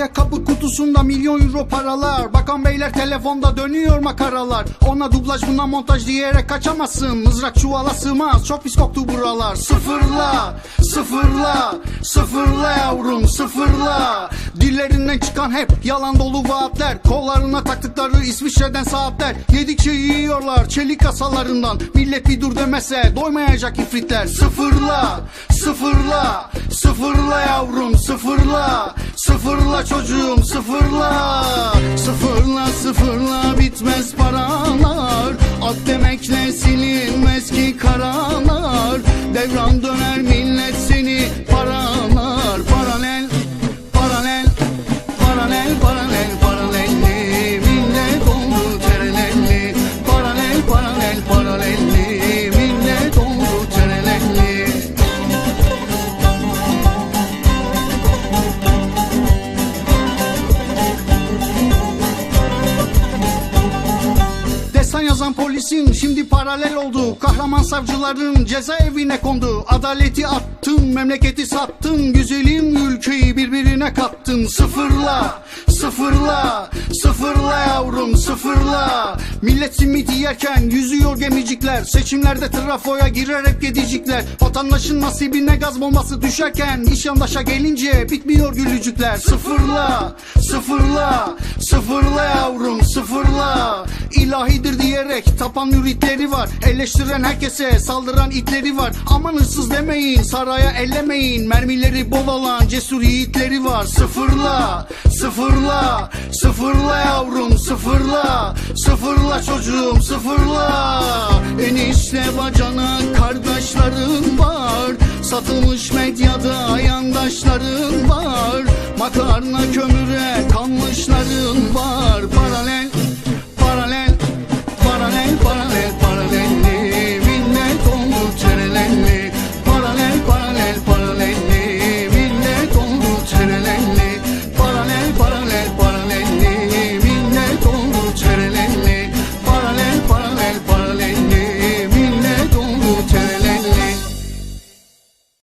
Ayakkabı kutusunda milyon euro paralar. Bakan beyler telefonda dönüyor makaralar. Ona dublaj buna montaj diyerek kaçamazsın. Mızrak çuvala sığmaz. Çok pis koktu buralar. Sıfırla, sıfırla, sıfırla yavrum sıfırla. Dillerinden çıkan hep yalan dolu vaatler. Kollarına taktıkları İsviçre'den saatler. Yedikçe yiyorlar çelik kasalarından. Millet bir dur demese doymayacak ifritler. Sıfırla, sıfırla, sıfırla yavrum sıfırla Sıfırla çocuğum sıfırla. Sıfırla sıfırla bitmez paralar. Ak demekle silinmez ki karalar Yazan polisin şimdi paralel oldu. Kahraman savcıların cezaevine kondu. Adaleti attın, memleketi sattın Güzelim ülkeyi birbirine kattın Sıfırla, sıfırla, sıfırla yavrum sıfırla. Millet simit yerken yüzüyor gemicikler. Seçimlerde trafoya girer hep gedicikler. Vatandaşın nasibine gaz bombası düşerken iş yandaşa gelince bitmiyor gülücükler. Sıfırla, sıfırla, sıfırla yavrum sıfırla İlahidir diyerek tapan müritleri var. Eleştiren herkese saldıran itleri var. Aman hırsız demeyin saraya ellemeyin. Mermileri bol olan cesur yiğitleri var. Sıfırla, sıfırla, sıfırla yavrum sıfırla. Sıfırla çocuğum sıfırla. Enişte bacana kardeşlerin var. Satılmış medyada yandaşların var. Makarna kömüre kanmışların var. Paralel